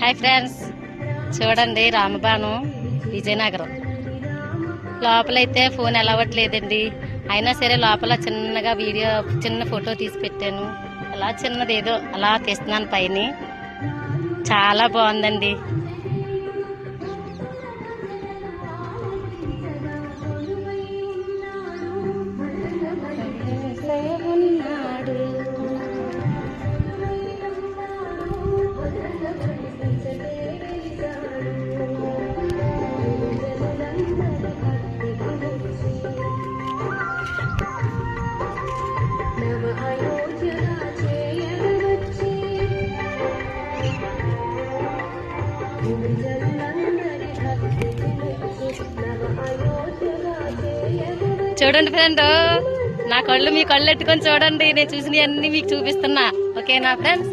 Hi friends. చూడండి రామబాణం విజయనగరం. లోపలైతే phone అలవట్లేదండి అయినా సరే లోపల చిన్నగా వీడియో చిన్న ఫోటో తీసి పెట్టాను. అలా చిన్నది ఏదో అలా తీస్తున్నాను పైన. చాలా బాగుందండి. చూడండి ఫ్రెండ్ నా కళ్ళు మీ కళ్ళు ఎట్టుకొని చూడండి. నేను చూసినవన్నీ మీకు చూపిస్తున్నా. ఓకేనా ఫ్రెండ్స్?